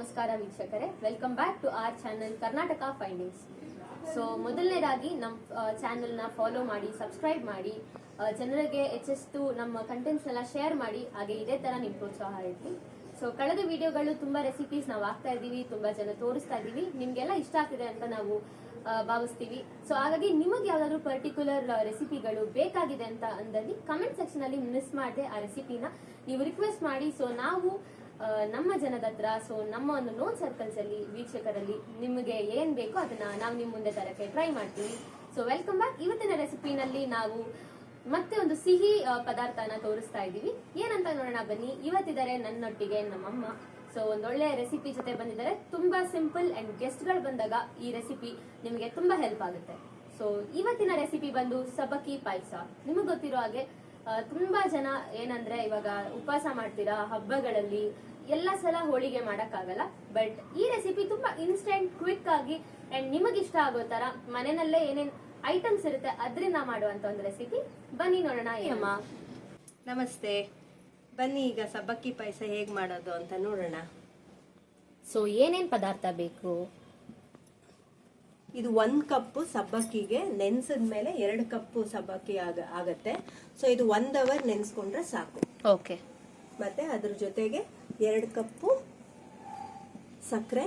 ನಮಸ್ಕಾರ ವೀಕ್ಷಕರೇ. Welcome back to our channel Karnataka findings so ಮೊದಲನೇದಾಗಿ ನಮ್ಮ ಚಾನೆಲ್ನ ಫಾಲೋ ಮಾಡಿ ಸಬ್ಸ್ಕ್ರೈಬ್ ಮಾಡಿ ಜನರಿಗೆ ಹೆಚ್ಚೆಷ್ಟು ನಮ್ಮ ಕಂಟೆಂಟ್ಸ್ ಎಲ್ಲ ಶೇರ್ ಮಾಡಿ, ಹಾಗೆ ಇದೇ ತರ ನಿಮ್ಮ ಪ್ರೋತ್ಸಾಹ ಇರಲಿ. ಸೊ ಕಳೆದ ವಿಡಿಯೋಗಳು ತುಂಬಾ ರೆಸಿಪೀಸ್ ನಾವು ಹಾಕ್ತಾ ಇದ್ದೀವಿ, ತುಂಬಾ ಜನ ತೋರಿಸ್ತಾ ಇದ್ದೀವಿ. ನಿಮ್ಗೆಲ್ಲ ಇಷ್ಟ ಆಗ್ತಿದೆ ಅಂತ ನಾವು ಭಾವಿಸ್ತೀವಿ. ಸೊ ಹಾಗಾಗಿ ನಿಮಗೆ ಯಾವ್ದಾದ್ರು ಪರ್ಟಿಕ್ಯುಲರ್ ರೆಸಿಪಿಗಳು ಬೇಕಾಗಿದೆ ಅಂತ ಅಂದಲ್ಲಿ ಕಮೆಂಟ್ ಸೆಕ್ಷನ್ ಅಲ್ಲಿ ಮಿಸ್ ಮಾಡದೆ ಆ ರೆಸಿಪಿನ ನೀವು ರಿಕ್ವೆಸ್ಟ್ ಮಾಡಿ. ಸೊ ನಾವು ನಮ್ಮ ಜನದ ಹತ್ರ ಸೊ ನಮ್ಮ ಒಂದು ನೋನ್ ಸರ್ಕಲ್ಸ್ ಅಲ್ಲಿ, ವೀಕ್ಷಕರಲ್ಲಿ ನಿಮಗೆ ಏನ್ ಬೇಕೋ ಅದನ್ನ ನಾವು ನಿಮ್ ಮುಂದೆ ತರಕ್ಕೆ ಟ್ರೈ ಮಾಡ್ತೀವಿ. ಸೊ ವೆಲ್ಕಮ್ ಬ್ಯಾಕ್ ಇವತ್ತಿನ ರೆಸಿಪಿನಲ್ಲಿ ನಾವು ಮತ್ತೆ ಒಂದು ಸಿಹಿ ಪದಾರ್ಥನ ತೋರಿಸ್ತಾ ಇದ್ದೀವಿ. ಏನಂತ ನೋಡೋಣ ಬನ್ನಿ. ಇವತ್ತಿದ್ದಾರೆ ನನ್ನೊಟ್ಟಿಗೆ ನಮ್ಮಮ್ಮ. ಸೊ ಒಳ್ಳೆ ರೆಸಿಪಿ ಜೊತೆ ಬಂದಿದ್ದಾರೆ. ತುಂಬಾ ಸಿಂಪಲ್ ಅಂಡ್ ಗೆಸ್ಟ್ಗಳು ಬಂದಾಗ ಈ ರೆಸಿಪಿ ನಿಮಗೆ ತುಂಬಾ ಹೆಲ್ಪ್ ಆಗುತ್ತೆ. ಸೊ ಇವತ್ತಿನ ರೆಸಿಪಿ ಬಂದು ಸಬಕಿ ಪಾಯಸ. ನಿಮಗೆ ಗೊತ್ತಿರೋ ಹಾಗೆ ತುಂಬಾ ಜನ ಏನಂದ್ರೆ ಇವಾಗ ಉಪವಾಸ ಮಾಡ್ತೀರಾ ಹಬ್ಬಗಳಲ್ಲಿ ಎಲ್ಲ ಸಲ ಹೋಳಿಗೆ ಮಾಡಕ್ಕಾಗಲ್ಲ ಬಟ್ ಈ ರೆಸಿಪಿ ತುಂಬಾ ಇನ್ಸ್ಟೆಂಟ್ ಕ್ವಿಕ್ ಆಗಿ ಅಂಡ್ ನಿಮಗಿಷ್ಟ ಆಗೋ ತರ ಮನೆಯಲ್ಲೇ ಏನೇನ್ ಐಟಮ್ಸ್ ಇರುತ್ತೆ ಅದರಿಂದ ಮಾಡುವಂತ ಒಂದು ರೆಸಿಪಿ ಬನ್ನಿ ನೋಡೋಣ ಏನಮ್ಮ ನಮಸ್ತೆ. ಬನ್ನಿ ಈಗ ಸಬ್ಬಕ್ಕಿ ಪಾಯಸ ಹೇಗೆ ಮಾಡೋದು ಅಂತ ನೋಡೋಣ. ಸೊ ಏನೇನ್ ಪದಾರ್ಥ ಬೇಕು? ಇದು ಒಂದು ಕಪ್ಪು ಸಬ್ಬಕ್ಕಿಗೆ ನೆನೆಸಿದ ಮೇಲೆ ಎರಡು ಕಪ್ಪು ಸಬ್ಬಕ್ಕಿ ಆಗ ಆಗತ್ತೆ. ಸೊ ಇದು ಒಂದ್ ಅವರ್ ನೆನೆಸ್ಕೊಂಡ್ರೆ ಸಾಕು. ಓಕೆ ಮತ್ತೆ ಅದ್ರ ಜೊತೆಗೆ ಎರಡು ಕಪ್ಪು ಸಕ್ಕರೆ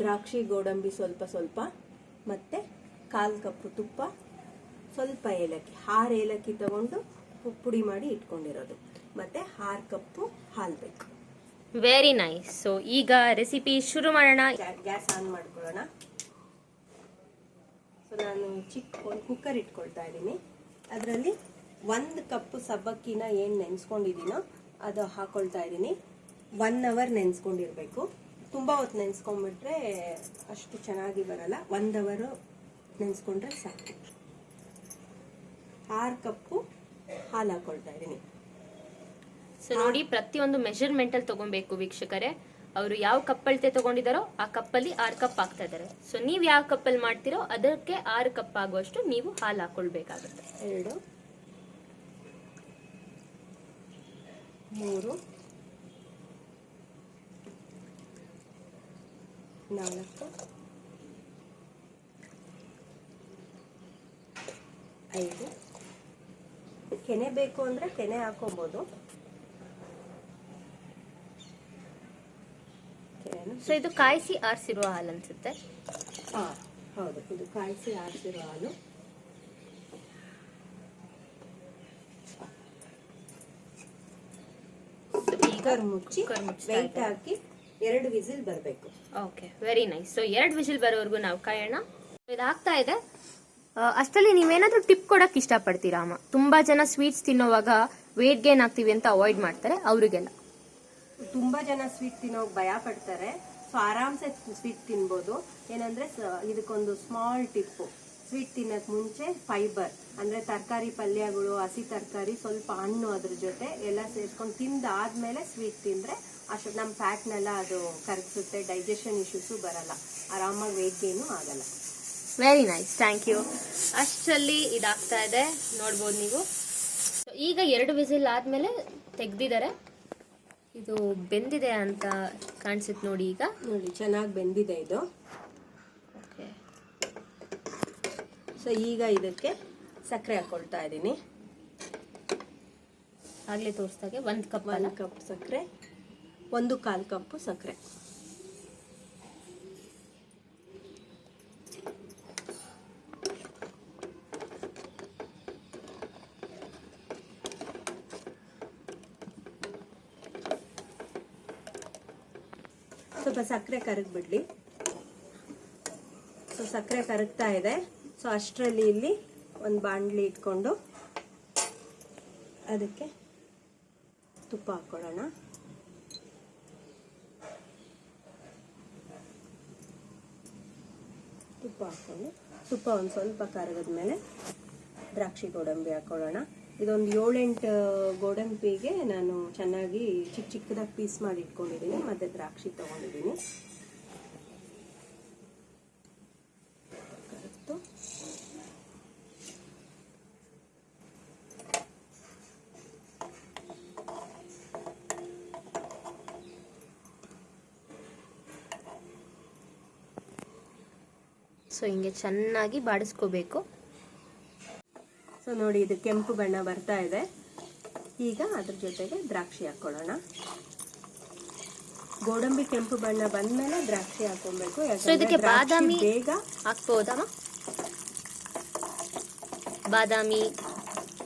ದ್ರಾಕ್ಷಿ ಗೋಡಂಬಿ ಸ್ವಲ್ಪ ಸ್ವಲ್ಪ ಮತ್ತೆ ಕಾಲು ಕಪ್ಪು ತುಪ್ಪ ಸ್ವಲ್ಪ ಏಲಕ್ಕಿ ಹಾರ್ ಏಲಕ್ಕಿ ತಗೊಂಡು ಪುಡಿ ಮಾಡಿ ಇಟ್ಕೊಂಡಿರೋದು. ಮತ್ತೆ ಹಾರ್ ಕಪ್ಪು ಹಾಲು ಬೇಕು. ವೆರಿ ನೈಸ್ ಸೊ ಈಗ ರೆಸಿಪಿ ಶುರು ಮಾಡೋಣ. ಗ್ಯಾಸ್ ಆನ್ ಮಾಡ್ಕೊಳ್ಳೋಣ. ಸೊ ನಾನು ಚಿಕ್ಕ ಒಂದು ಕುಕ್ಕರ್ ಇಟ್ಕೊಳ್ತಾ ಇದ್ದೀನಿ. ಅದರಲ್ಲಿ ಒಂದು ಕಪ್ಪು ಸಬ್ಬಕ್ಕಿನ ಏನು ನೆನೆಸ್ಕೊಂಡಿದ್ದೀನೋ ಅದು ಹಾಕ್ಕೊಳ್ತಾ ಇದ್ದೀನಿ. ಒನ್ ಅವರ್ ನೆನೆಸ್ಕೊಂಡಿರ್ಬೇಕು. ತುಂಬ ಹೊತ್ತು ನೆನೆಸ್ಕೊಂಡ್ಬಿಟ್ರೆ ಅಷ್ಟು ಚೆನ್ನಾಗಿ ಬರಲ್ಲ. ಒಂದು ಅವರು ನೆನೆಸ್ಕೊಂಡ್ರೆ ಸಾಕು. ಆರು ಕಪ್ಪು ಹಾಲು ಹಾಕೊಳ್ತಾ ಇದ್ದೀನಿ. ಸೊ ನೋಡಿ, ಪ್ರತಿಯೊಂದು ಮೆಷರ್ಮೆಂಟಲ್ಲಿ ತಗೊಬೇಕು ವೀಕ್ಷಕರೇ. ಅವರು ಯಾವ ಕಪ್ ಅಳತೆ ತಗೊಂಡಿದಾರೋ ಆ ಕಪ್ಪಲ್ಲಿ ಆರು ಕಪ್ ಹಾಕ್ತಾ ಇದ್ದಾರೆ. ಸೊ ನೀವ್ ಯಾವ ಕಪ್ಪಲ್ಲಿ ಮಾಡ್ತಿರೋ ಅದಕ್ಕೆ ಆರು ಕಪ್ ಆಗುವಷ್ಟು ನೀವು ಹಾಲು ಹಾಕೊಳ್ಬೇಕಾಗುತ್ತೆ. ಎರಡು, ಮೂರು, ನಾಲ್ಕು, ಐದು. ಕೆನೆ ಬೇಕು ಅಂದ್ರೆ ಕೆನೆ ಹಾಕೋಬಹುದು ಸೊ ಇದು ಕಾಯಿಸಿ ಆರಿಸಿರುವ ಹಾಲು ಅನ್ಸುತ್ತೆ. ಹಾ ಹೌದು. ಇದು ಕಾಯಿಸಿ ಆರಿಸಿರೋ ಹಾಲು. ಕುಕ್ಕರ್ ಮುಚ್ಚಿ. ಹಾಕಿ ಎರಡು ವಿಸಿಲ್ ಬರಬೇಕು. ಓಕೆ ವೆರಿ ನೈಸ್ ಸೊ ಎರಡು ವಿಸಿಲ್ ಬರೋವರೆಗೂ ನಾವು ಕಾಯೋಣ. ಇದು ಆಗ್ತಾ ಇದೆ. ಅಷ್ಟರಲ್ಲಿ ನೀವೇನಾದ್ರೂ ಟಿಪ್ ಕೊಡಕ್ ಇಷ್ಟಪಡ್ತೀರಾ ಅಮ್ಮ? ತುಂಬಾ ಜನ ಸ್ವೀಟ್ಸ್ ತಿನ್ನೋವಾಗ ವೇಟ್ ಗೇನ್ ಆಗ್ತೀವಿ ಅಂತ ಅವಾಯ್ಡ್ ಮಾಡ್ತಾರೆ ಅವರಿಗೆಲ್ಲ. ತುಂಬಾ ಜನ ಸ್ವೀಟ್ ತಿನ್ನೋಕ್ಕೆ ಭಯ ಪಡ್ತಾರೆ. ಸೊ ಆರಾಮ್ಸೆ ಸ್ವೀಟ್ ತಿನ್ಬೋದು. ಏನಂದ್ರೆ ಇದಕ್ಕೊಂದು ಸ್ಮಾಲ್ ಟಿಪ್ಪು ಸ್ವೀಟ್ ತಿನ್ನೋಕ್ಕೆ ಮುಂಚೆ ಫೈಬರ್ ಅಂದ್ರೆ ತರಕಾರಿ ಪಲ್ಯಗಳು, ಹಸಿ ತರಕಾರಿ, ಸ್ವಲ್ಪ ಹಣ್ಣು ಅದ್ರ ಜೊತೆ ಎಲ್ಲ ಸೇರ್ಸ್ಕೊಂಡು ತಿಂದಾದ್ಮೇಲೆ ಸ್ವೀಟ್ ತಿಂದರೆ ಅಷ್ಟು ನಮ್ಮ ಫ್ಯಾಟ್ನೆಲ್ಲ ಅದು ಕರಗಿಸುತ್ತೆ ಡೈಜೆಷನ್ ಇಶ್ಯೂಸು ಬರಲ್ಲ. ಆರಾಮಾಗಿ ವೇಟ್ ಗೇನು ಆಗಲ್ಲ. ವೆರಿ ನೈಸ್ ಥ್ಯಾಂಕ್ ಯು ಅಷ್ಟರಲ್ಲಿ ಇದಾಗ್ತಾ ಇದೆ. ನೋಡ್ಬೋದು ನೀವು. ಈಗ ಎರಡು ವಿಸಿಲ್ ಆದ್ಮೇಲೆ ತೆಗ್ದಿದ್ದಾರೆ. ಇದು ಬೆಂದಿದೆ ಅಂತ ಕಾಣಿಸುತ್ತೆ ನೋಡಿ ಈಗ. ನೋಡಿ ಚೆನ್ನಾಗಿ ಬೆಂದಿದೆ ಇದು. ಓಕೆ. ಸೊ ಈಗ ಇದಕ್ಕೆ ಸಕ್ಕರೆ ಹಾಕೊಳ್ತಾ ಇದ್ದೀನಿ. ಆಗಲೇ ತೋರಿಸ್ದಾಗೆ ಒಂದು ಕಪ್ ಒಂದು ಕಪ್ ಸಕ್ಕರೆ ಒಂದು ಕಾಲು ಕಪ್ಪು ಸಕ್ಕರೆ. ಸ್ವಲ್ಪ ಸಕ್ಕರೆ ಕರಗ್ಬಿಡ್ಲಿ. ಸೊ ಸಕ್ಕರೆ ಕರಗ್ತಾ ಇದೆ. ಸೊ ಅಷ್ಟರಲ್ಲಿ ಇಲ್ಲಿ ಒಂದು ಬಾಣಲಿ ಇಟ್ಕೊಂಡು ಅದಕ್ಕೆ ತುಪ್ಪ ಹಾಕ್ಕೊಳ್ಳೋಣ ತುಪ್ಪ ಹಾಕ್ಕೊಂಡು ತುಪ್ಪ ಒಂದು ಸ್ವಲ್ಪ ಕರಗದ ಮೇಲೆ ದ್ರಾಕ್ಷಿ ಗೋಡಂಬಿ ಹಾಕ್ಕೊಳ್ಳೋಣ ಇದೊಂದು ಏಳೆಂಟು ಗೋಡಂಬಿಗೆ ನಾನು ಚೆನ್ನಾಗಿ ಚಿಕ್ಕ ಚಿಕ್ಕದಾಗಿ ಪೀಸ್ ಮಾಡಿ ಇಟ್ಕೊಂಡಿದ್ದೀನಿ, ಮತ್ತು ದ್ರಾಕ್ಷಿ ತೊಗೊಂಡಿದ್ದೀನಿ. ಸೊ ಹಿಂಗೆ ಚೆನ್ನಾಗಿ ಬಾಡಿಸ್ಕೋಬೇಕು. ಸೊ ನೋಡಿ ಇದು ಕೆಂಪು ಬಣ್ಣ ಬರ್ತಾ ಇದೆ. ಈಗ ಅದ್ರ ಜೊತೆಗೆ ದ್ರಾಕ್ಷಿ ಹಾಕೊಳ್ಳೋಣ ಗೋಡಂಬಿ ಕೆಂಪು ಬಣ್ಣ ಬಂದ್ಮೇಲೆ ದ್ರಾಕ್ಷಿ ಹಾಕೊಬೇಕು ಇದಕ್ಕೆ ಬಾದಾಮಿ- ಬೇಗ ಹಾಕ್ಬೋದಮ್ಮ ಬಾದಾಮಿ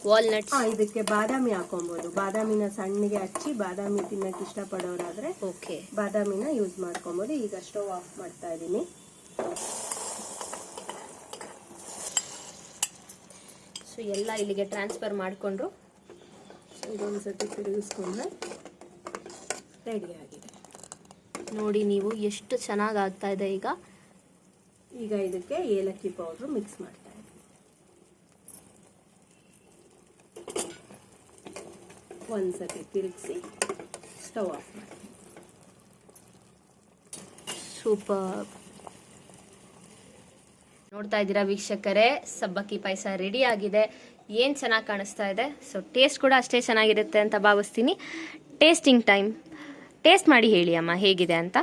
ವಾಲ್ನಟ್ ಹಾ ಇದಕ್ಕೆ ಬಾದಾಮಿ ಹಾಕೊಬಹುದು ಬಾದಾಮಿನ ಸಣ್ಣಗೆ ಹಚ್ಚಿ ಬಾದಾಮಿ ತಿನ್ನಕ್ಕೆ ಇಷ್ಟಪಡೋರಾದ್ರೆ ಓಕೆ ಬಾದಾಮಿನ ಯೂಸ್ ಮಾಡ್ಕೊಬೋದು. ಈಗ ಸ್ಟೋವ್ ಆಫ್ ಮಾಡ್ತಾ ಇದ್ದೀನಿ. ಸೊ ಎಲ್ಲ ಇಲ್ಲಿಗೆ ಟ್ರಾನ್ಸ್ಫರ್ ಮಾಡಿಕೊಂಡ್ರು. ಇದೊಂದು ಸತಿ ತಿರುಗಿಸ್ಕೊಂಡ್ರೆ ರೆಡಿ ಆಗಿದೆ. ನೋಡಿ ನೀವು ಎಷ್ಟು ಚೆನ್ನಾಗಿ ಆಗ್ತಾ ಇದೆ ಈಗ. ಈಗ ಇದಕ್ಕೆ ಏಲಕ್ಕಿ ಪೌಡ್ರು ಮಿಕ್ಸ್ ಮಾಡ್ತಾ ಒಂದು ಒಂದ್ಸತಿ ತಿರುಗಿಸಿ ಸ್ಟವ್ ಆಫ್ ಮಾಡಿ ಸೂಪರ್ ನೋಡ್ತಾ ಇದ್ದೀರಾ ವೀಕ್ಷಕರೇ? ಸಬ್ಬಕ್ಕಿ ಪಾಯಸ ರೆಡಿ ಆಗಿದೆ. ಏನು ಚೆನ್ನಾಗಿ ಕಾಣಿಸ್ತಾ ಇದೆ? ಸೊ ಟೇಸ್ಟ್ ಕೂಡ ಅಷ್ಟೇ ಚೆನ್ನಾಗಿರುತ್ತೆ ಅಂತ ಭಾವಿಸ್ತೀನಿ. ಟೇಸ್ಟಿಂಗ್ ಟೈಮ್ ಟೇಸ್ಟ್ ಮಾಡಿ ಹೇಳಿ ಅಮ್ಮ ಹೇಗಿದೆ ಅಂತ?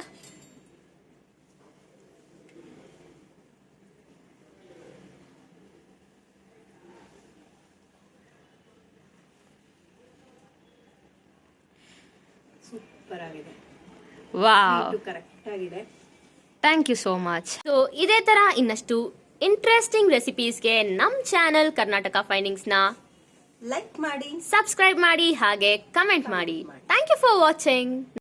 ಸೂಪರ್ ಆಗಿದೆ. ವಾವ್ ಕರೆಕ್ಟ್ ಆಗಿದೆ. Thank you so much so ಇದೇ ತರ ಇನ್ನಷ್ಟು ಇಂಟ್ರೆಸ್ಟಿಂಗ್ ರೆಸಿಪೀಸ್ಗೆ ನಮ್ಮ ಚಾನಲ್ ಕರ್ನಾಟಕ ಫೈಂಡಿಂಗ್ಸ್ನ ಲೈಕ್ ಮಾಡಿ ಸಬ್ಸ್ಕ್ರೈಬ್ ಮಾಡಿ ಹಾಗೆ ಕಮೆಂಟ್ ಮಾಡಿ. Thank you for watching